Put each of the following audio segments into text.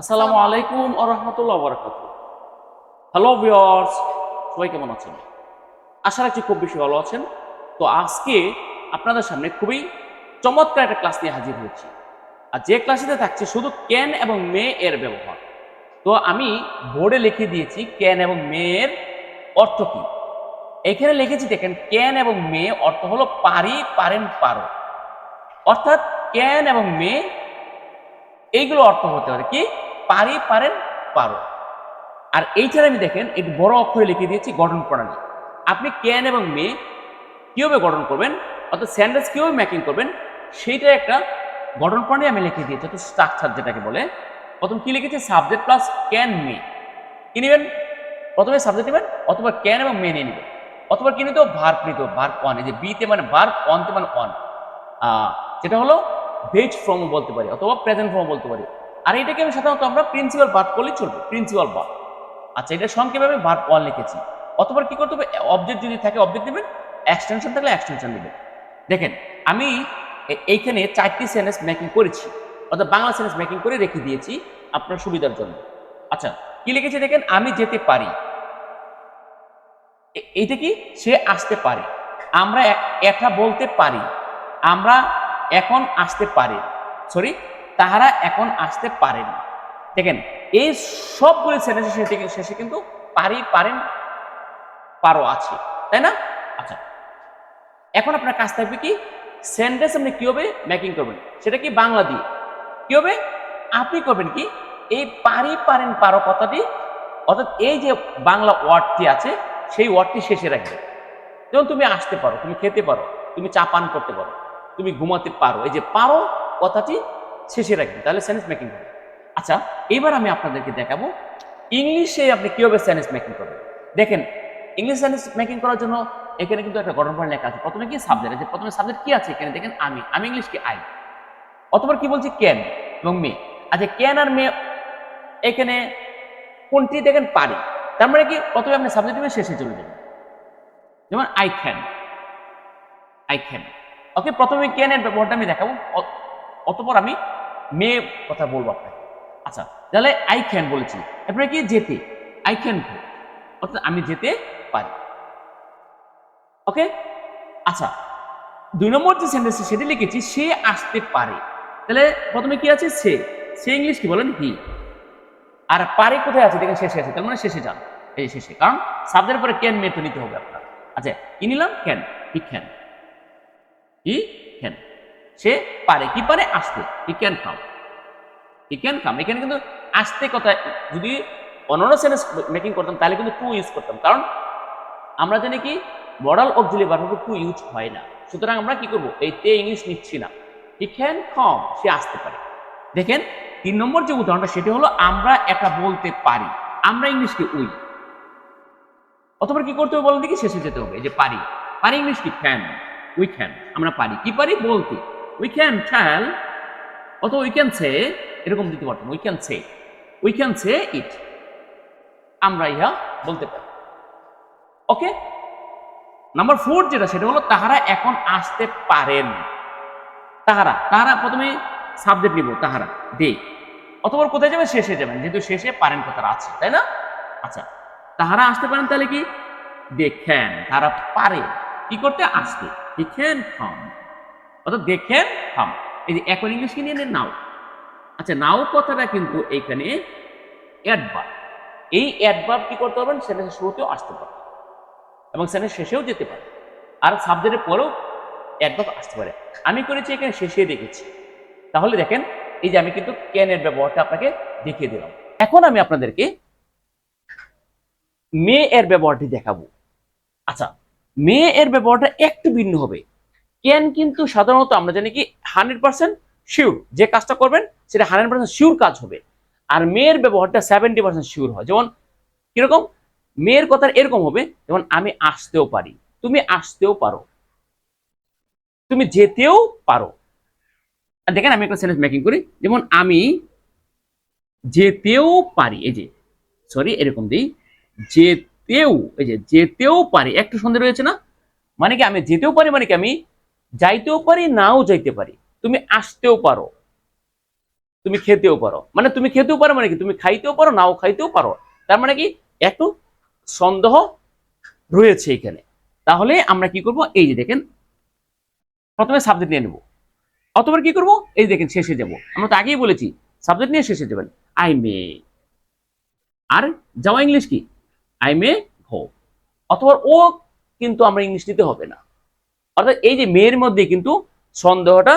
আসসালামু আলাইকুম আ রহমতুল্লাহ বরকাত হ্যালো ভিওর্স সবাই কেমন আছেন? আশা রাখছি খুব বেশি ভালো আছেন। তো আজকে আপনাদের সামনে খুবই চমৎকার একটা ক্লাস নিয়ে হাজির হয়েছি। আর যে ক্লাসেতে থাকছে শুধু ক্যান এবং মে এর ব্যবহার। তো আমি বোর্ডে লিখে দিয়েছি ক্যান এবং মে এর অর্থ কি? এখানে লিখেছি দেখেন ক্যান এবং মে অর্থ হলো পারি, পারেন, পারো। অর্থাৎ ক্যান এবং মে এইগুলো অর্থ হতে পারে কি? পারি, পারেন, পারো। আর এইখানে আমি দেখেন, একটু বড় অক্ষরে লিখে দিয়েছি, গঠন প্রণালী। আপনি ক্যান এবং মে কীভাবে গঠন করবেন, অর্থাৎ স্যান্ডেজ কীভাবে মেকিং করবেন সেইটা একটা গঠন প্রণালী আমি লিখে দিয়েছি, অর্থাৎ স্ট্রাকচার যেটাকে বলে। প্রথম কি লিখেছি? সাবজেক্ট প্লাস ক্যান মে কি নেবেন? প্রথমে সাবজেক্ট নেবেন, অথবা ক্যান এবং মে নিয়ে নেবেন। অথবা কি নিতে ভার্ব নিতে ভার্ব ওয়ান এই যে বিতে মানে ভার্ব অনতে মানে অন যেটা হলো ভেজ ফর্মও বলতে পারি, অথবা প্রেজেন্ট ফর্ম বলতে পারি। আর এটাকে আমি সাধারণত আমরা প্রিন্সিপাল ভার্ব করলেই চলবে প্রিন্সিপাল ভার্ব আচ্ছা এটা সংক্ষেপে আমি ভার্ব ওয়ান লিখেছি। অথবা কি করতে হবে? অবজেক্ট যদি থাকে অবজেক্ট নেবেন এক্সটেনশন থাকলে এক্সটেনশন নেবেন দেখেন, আমি এইখানে চারটি সেন্টেন্স মেকিং করেছি, অর্থাৎ বাংলা সেন্টেন্স মেকিং করে রেখে দিয়েছি আপনার সুবিধার জন্য। আচ্ছা কি লিখেছি দেখেন? আমি যেতে পারি। এইটা কি? সে আসতে পারে। আমরা এটা বলতে পারি। আমরা এখন আসতে পারে। সরি তাহারা এখন আসতে পারেন। দেখেন, এই সবগুলি সেন্টেন্সের শেষে শেষে কিন্তু পারি পারেন, পারো আছে, তাই না? আচ্ছা এখন আপনার কাজ থাকবে কি? সেন্টেন্স আপনি কীভাবে মেকিং করবেন। সেটা কি বাংলা দিয়ে? কি হবে? আপনি করবেন কি? এই পারি পারেন, পারো কথাটি, অর্থাৎ এই যে বাংলা ওয়ার্ডটি আছে, সেই ওয়ার্ডটি শেষে রাখবে যেমন তুমি আসতে পারো, তুমি খেতে পারো, তুমি চা পান করতে পারো। তুমি ঘুমাতে পারো। এই যে পারো, কথাটি শেষে রাখবে তাহলে সেন্টেন্স মেকিং হবে। আচ্ছা এবার আমি আপনাদেরকে দেখাবো ইংলিশে আপনি কীভাবে সেন্টেন্স মেকিং করবেন। দেখেন, ইংলিশ সেন্টেন্স মেকিং করার জন্য এখানে কিন্তু একটা গঠন প্রণালী লেখা আছে। প্রথমে কি সাবজেক্ট আছে প্রথমে সাবজেক্ট কি আছে? এখানে দেখেন আমি। আমি ইংলিশ কি আই অথবা কি বলছি? ক্যান এবং মে আচ্ছা ক্যান আর মে এখানে কোনটি দেখেন পারি। তার মানে কি? প্রথমে আপনি সাবজেক্ট শেষে চলে যাবেন। যেমন I can I can okay প্রথমে ক্যান এর ব্যবহারটা আমি দেখাবো। অতপর আমি মে কথা বলব আপনাকে। আচ্ছা তাহলে আই ক্যান বলেছি। এরপরে কি? যেতে। আই ক্যান অর্থাৎ আমি যেতে পারি। ওকে আচ্ছা দুই নম্বর যে সেন্টেন্স সেটি লিখেছি, সে আসতে পারে। তাহলে প্রথমে কি আছে? সে। সে ইংলিশ কি বলেন? হি। আর পারে কোথায় আছে? দেখেন শেষে আছে। তার মানে শেষে যান। এই শেষে। কারণ সাবজেক্টের পরে ক্যান মে তো নিতে হবে আপনার। আচ্ছা কি নিলাম? Can he can he can সে পারে, কি পারে, আসতে। He can come he can come এখানে কিন্তু আসতে কথা, যদি অন্যান্য মেকিং করতাম, তাহলে কিন্তু টু ইউজ করতাম। কারণ আমরা জানি কি modal auxiliary verb to use হয় না। সুতরাং আমরা কি করব? এই তে ইংলিশ নিচ্ছি না। হি ক্যান কম সে আসতে পারে। দেখেন, তিন নম্বর যে উদাহরণটা, সেটি হলো আমরা এটা বলতে পারি। আমরা ইংলিশকে উই। অথবা কি করতে হবে বলেন দেখি, শেষে যেতে হবে। যে পারি। পারি ইংলিশ কি ক্যান উই ক্যান আমরা পারি। কি পারি? বলতে। উই ক্যান টেল অথবা উই ক্যান সে এরকম দিতে পারতাম। We can say we can say it আমরা ইহা বলতে পারি। ওকে নাম্বার ফোর যেটা, সেটা হলো তাহারা এখন আসতে পারেন। তাহারা। তাহারা প্রথমে সাবজেক্ট নিব, তাহারা। দে। অথবা কোথায় যাবে শেষে যাবেন। যেহেতু শেষে পারেন কথাটা আছে, তাই না? আচ্ছা। তাহারা আসতে পারেন তাহলে কি? দেখেন তারা পারে। কি করতে? আসতে। দেখেন খাম অর্থাৎ দেখেন খাম এই যে এখন ইংলিশকে নিয়ে নেন? নাও আচ্ছা নাও কথাটা কিন্তু এইখানে অ্যাডভার্ব এই অ্যাডভার্ব কি করতে পারবেন? সেটা শুরুতেও আসতে পারে। এবং সেটা শেষেও যেতে পারে। আর সাবজেক্টের পরেও অ্যাডভার্ব আসতে পারে। আমি করেছি, এখানে শেষে দেখেছি। তাহলে দেখেন, এই যে আমি কিন্তু ক্যানের ব্যবহারটা আপনাকে দেখিয়ে দিলাম। এখন আমি আপনাদেরকে মে এর ব্যবহারটি দেখাবো। আচ্ছা মে এর ব্যবহারটা একটু ভিন্ন হবে। ক্যান কিন্তু সাধারণত আমরা জানি কি হান্ড্রেড পার্সেন্ট শিওর যে কাজটা করবেন, সেটা হান্ড্রেড পার্সেন্ট শিওর কাজ হবে। আর মেয়ের ব্যবহারটা সেভেন্টি পার্সেন্ট শিওর হয়। যেমন কীরকম? মেয়ের কথা এরকম হবে, যেমন আমি আসতেও পারি। তুমি আসতেও পারো। তুমি যেতেও পারো। আর দেখেন আমি একটা সেন্টেন্স মেকিং করি, যেমন আমি যেতেও পারি। এই যে সরি এরকম দিই। যেতেও, এই যে যেতেও পারি, একটু সন্দেহ রয়েছে না? মানে কি আমি যেতেও পারি মানে কি আমি যাইতেও পারি, নাও যাইতে পারি? তুমি আসতেও পারো। তুমি খেতেও পারো। মানে তুমি খেতেও পারো মানে কি? তুমি খাইতেও পারো, নাও খাইতেও পারো। তার মানে কি? একটু সন্দেহ রয়েছে এখানে। তাহলে আমরা কি করব? এই যে দেখেন, প্রথমে সাবজেক্ট নিয়ে নেব। অতবার কি করব? এই দেখেন, শেষে যাব। আমরা তো আগেই বলেছি সাবজেক্ট নিয়ে শেষে যাবেন। I may. আর যাওয়া ইংলিশ কি? আই মে গো অথবা ও কিন্তু আমরা ইংলিশ নিতে হবে না। অর্থাৎ এই যে মেয়ের মধ্যে কিন্তু সন্দেহটা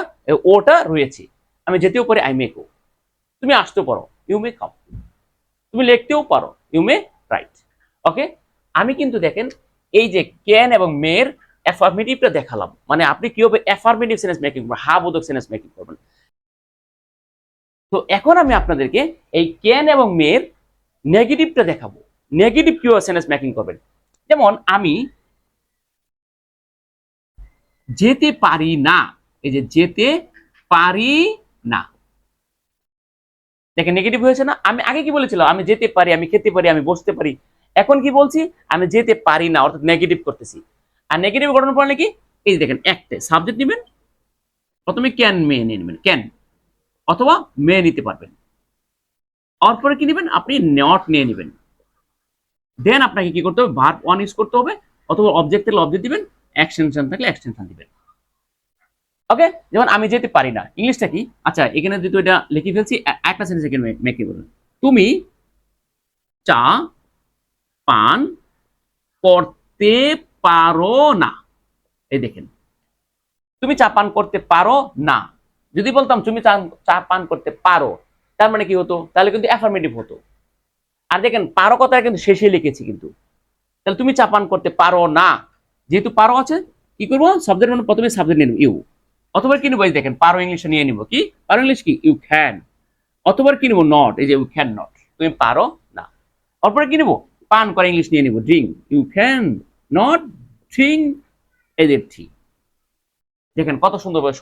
ওটা রয়েছে। আমি যেতেও পারি আই মে গো তুমি আসতেও পারো ইউ মে কাম তুমি লিখতেও পারো ইউ মে রাইট ওকে আমি কিন্তু দেখেন, এই যে ক্যান এবং মেয়ের অ্যাফার্মেটিভটা দেখালাম। মানে আপনি কীভাবে অ্যাফার্মেটিভ সেন্স মেকিং করবেন হা বোধক সেন্স মেকিং করবেন। তো এখন আমি আপনাদেরকে এই ক্যান এবং মেয়ের নেগেটিভটা দেখাবো। নেগেটিভ কীভাবে সেন্স মেকিং করবেন। যেমন আমি যেতে পারি না, এই যে যেতে পারি না। দেখেন নেগেটিভ হয়েছে না, আমি আগে কি বলেছিলাম? আমি যেতে পারি, আমি খেতে পারি, আমি বসতে পারি। এখন কি বলছি? আমি যেতে পারি না, অর্থাৎ নেগেটিভ করতেছি। আর নেগেটিভ ঘটনা পড়লে কি? এই যে দেখেন একটা সাবজেক্ট নেবেন, প্রথমে ক্যান মে নিয়ে নেবেন ক্যান অথবা মে নিতে পারবেন। অরপরে কি নেবেন? আপনি নট নিয়ে নেবেন। দেন আপনাকে কি করতে হবে? ভার্ব ওয়ান ইউজ করতে হবে অথবা অবজেক্ট থাকলে অবজেক্ট দিবেন এক্সটেনশন থাকলে এক্সটেনশন দিবেন। ওকে যেমন আমি যেতে পারি না। ইংলিশটা কি? আচ্ছা এখানে যেহেতু এটা লিখে ফেলছি একটা সেন্টেন্স এখানে মেকে বলুন। তুমি চা পান করতে পারো না। এই দেখেন। তুমি চা পান করতে পারো না। যদি বলতাম তুমি চা চা পান করতে পারো, তার মানে কি হতো? তাহলে কিন্তু অ্যাফার্মেটিভ হতো। আর দেখেন, পারো কথা কিন্তু শেষে লিখেছি কিন্তু। তাহলে তুমি চাপান করতে পারো না। যেহেতু পারো আছে, কি করব? সাবজেক্ট মানে প্রথমে সাবজেক্ট নিয়ে ইউ। অথবা কি নেব? দেখেন, পারো ইংলিশে নিয়ে নিবো, কি? পারো ইংলিশ কি? ইউ ক্যান অথবা কি নেব? নট এই যে ইউ ক্যান নট তুমি পারো না। অপরে কি নেব? পান করে ইংলিশ নিয়ে নিবো drink you can not drink যে ঠিক দেখেন, কত সুন্দরভাবে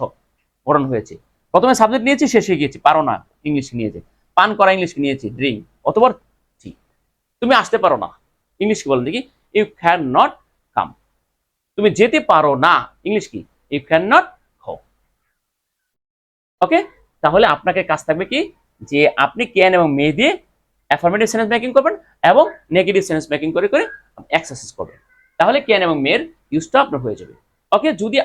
পড়ানো হয়েছে। প্রথমে সাবজেক্ট নিয়েছি, শেষে গিয়েছি। পারো না ইংলিশ নিয়েছে পান করা ইংলিশ নিয়েছি ড্রিঙ্ক অথবা তুমি আসতে পারো না। ইংলিশ কি বলেন দেখি? ইউ ক্যান নট কাম তুমি যেতে পারো না। ইংলিশ কি? ইউ ক্যান নট ওকে তাহলে আপনাকে কাজ থাকবে কি? যে আপনি ক্যান এবং মে দিয়ে অ্যাফার্মেটিভ সেন্স মেকিং করবেন এবং নেগেটিভ সেন্স মেকিং করে করে এক্সারসাইজ করবেন। তাহলে ক্যান এবং মেয়ের ইউজটা আপনার হয়ে যাবে। ওকে যদি